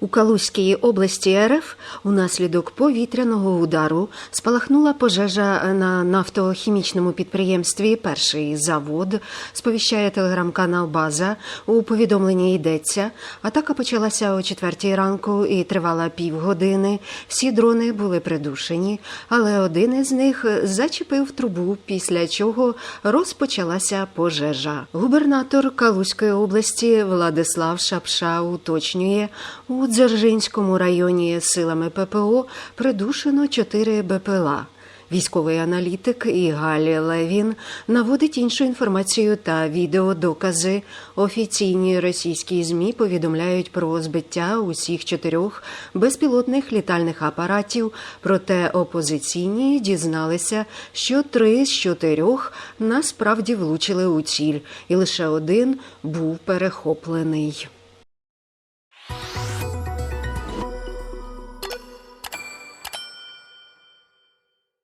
У Калузькій області РФ унаслідок повітряного удару спалахнула пожежа на нафтохімічному підприємстві Перший завод. Сповіщає телеграм-канал База. У повідомленні йдеться. Атака почалася о четвертій ранку і тривала півгодини. Всі дрони були придушені, але один із них зачепив трубу, після чого розпочалася пожежа. Губернатор Калузької області Владислав Шапша уточнює у Дзержинському районі силами ППО придушено чотири БПЛА. Військовий аналітик Ігаль Левін наводить іншу інформацію та відеодокази. Офіційні російські змі повідомляють про збиття усіх чотирьох безпілотних літальних апаратів. Проте опозиційні дізналися, що три з чотирьох насправді влучили у ціль, і лише один був перехоплений.